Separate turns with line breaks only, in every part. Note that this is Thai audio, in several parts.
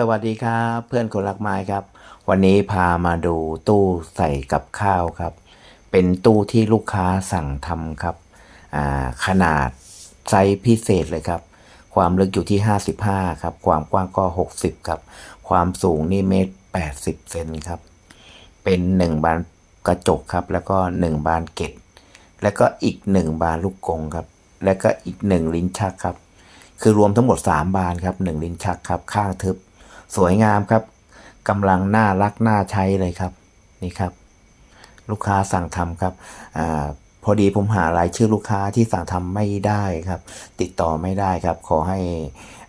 สวัสดีครับเพื่อนคนรักไม้ครับ วันนี้พามาดูตู้ใส่กับข้าวครับ เป็นตู้ที่ลูกค้าสั่งทำครับขนาดไซส์พิเศษเลยครับ ความลึกอยู่ที่ 55 ครับ ความกว้างก็ 60 ครับ ความสูงนี่เมตร 80 เซนครับ เป็นหนึ่งบานกระจกครับ แล้วก็หนึ่งบานเกล็ดแล้วก็อีกหนึ่งบานลูกกงครับ แล้วก็อีกหนึ่งลิ้นชักครับ คือรวมทั้งหมด 3 บานครับหนึ่งลิ้นชักครับ ข้างทึบ สวยงามครับกำลังน่ารักน่าใช้เลยครับนี่ครับ ลูกค้าสั่งทำครับอพอดีผมหารายชื่อลูกค้าที่สั่งทำไม่ได้ครับ ติดต่อไม่ได้ครับ ขอให้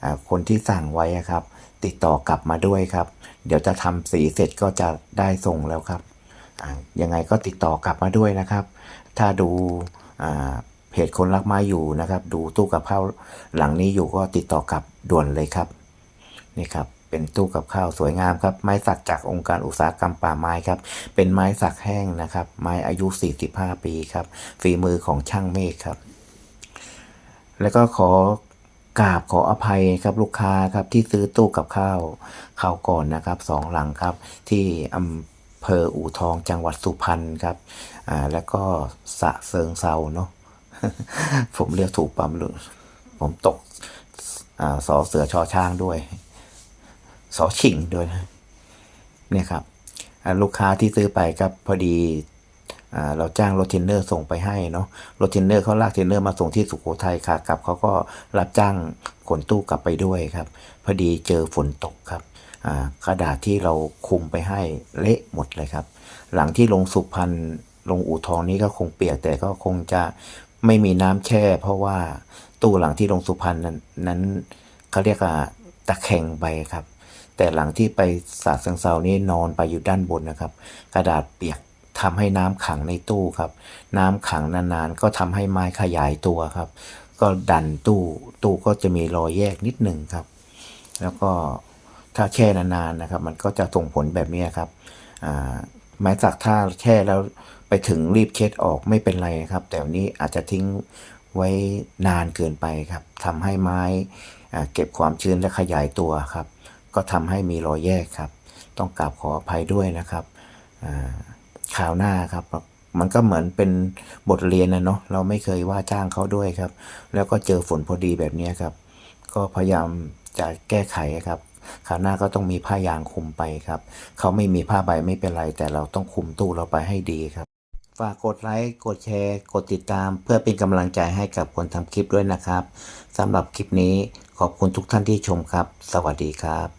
อ่าคนที่สั่งไว้ครับ ติดต่อกลับมาด้วยครับ เดี๋ยวจะทำสีเสร็จก็จะได้ส่งแล้วครับยังไงก็ติดต่อกลับมาด้วยนะครับ ถ้าดูเพจคนรักไม้อยู่นะครับ ดูตู้กับข้าวหลังนี้อยู่ก็ติดต่อกลับด่วนเลยครับ นี่ครับ เป็นตู้กับข้าวสวยงามครับ ไม้สักจากองค์การอุตสาหกรรมป่าไม้ครับ เป็นไม้สักแห้งนะครับ ไม้อายุ 45 ปีครับ ฝีมือของช่างเมฆครับ แล้วก็ขอกราบขออภัยครับลูกค้าครับที่ซื้อตู้กับข้าวข้าวก่อนนะครับสองหลังครับ ที่อำเภออู่ทองจังหวัดสุพรรณครับอ่าแล้วก็สะเซิงเซาเนาะผมเรียกถูกปั๊มหรือผมตกอ่าสอเสือชอช้างด้วย สอชิงด้วยนะเนี่ยครับลูกค้าที่ซื้อไปครับพอดีอเราจ้างรถเทนเนอร์ส่งไปให้เนาะรถเทนเนอร์เขาลากเทนเนอร์มาส่งที่สุโขทัยค่ะกลับเขาก็รับจ้างขนตู้กลับไปด้วยครับ พอดีเจอฝนตกครับกระดาษที่เราคุมไปให้เละหมดเลยครับ หลังที่ลงสุพรรณลงอู่ทองนี้ก็คงเปียกแต่ก็คงจะไม่มีน้ำแช่ เพราะว่าตู้หลังที่ลงสุพรรณนั้นนั้นเขาเรียกว่าตะแคงไปครับ แต่หลังที่ไปสาดเชิงเซานี่นอนไปอยู่ด้านบนนะครับ กระดาษเปียกทำให้น้ำขังในตู้ครับ น้ำขังนานๆ ก็ทำให้ไม้ขยายตัวครับ ก็ดันตู้ตู้ก็จะมีรอยแยกนิดหนึ่งครับ แล้วก็ถ้าแช่นานๆนะครับ มันก็จะส่งผลแบบนี้ครับไม้สักถ้าแช่แล้วไปถึงรีบเช็ดออกไม่เป็นไรครับ แต่วันนี้อาจจะทิ้งไว้นานเกินไปครับทำให้ไม้เก็บความชื้นและขยายตัวครับ ก็ทำให้มีรอยแยกครับ ต้องกราบขออภัยด้วยนะครับอ่าคราวหน้าครับ มันก็เหมือนเป็นบทเรียนนะเนาะเราไม่เคยว่าจ้างเขาด้วยครับ แล้วก็เจอฝนพอดีแบบนี้ครับ ก็พยายามจะแก้ไขครับคราวหน้าก็ต้องมีผ้ายางคุมไปครับ เขาไม่มีผ้าใบไม่เป็นไร แต่เราต้องคุมตู้เราไปให้ดีครับ ฝากกดไลค์ กดแชร์ กดติดตาม เพื่อเป็นกำลังใจให้กับคนทำคลิปด้วยนะครับสำหรับคลิปนี้ขอบคุณทุกท่านที่ชมครับ สวัสดีครับ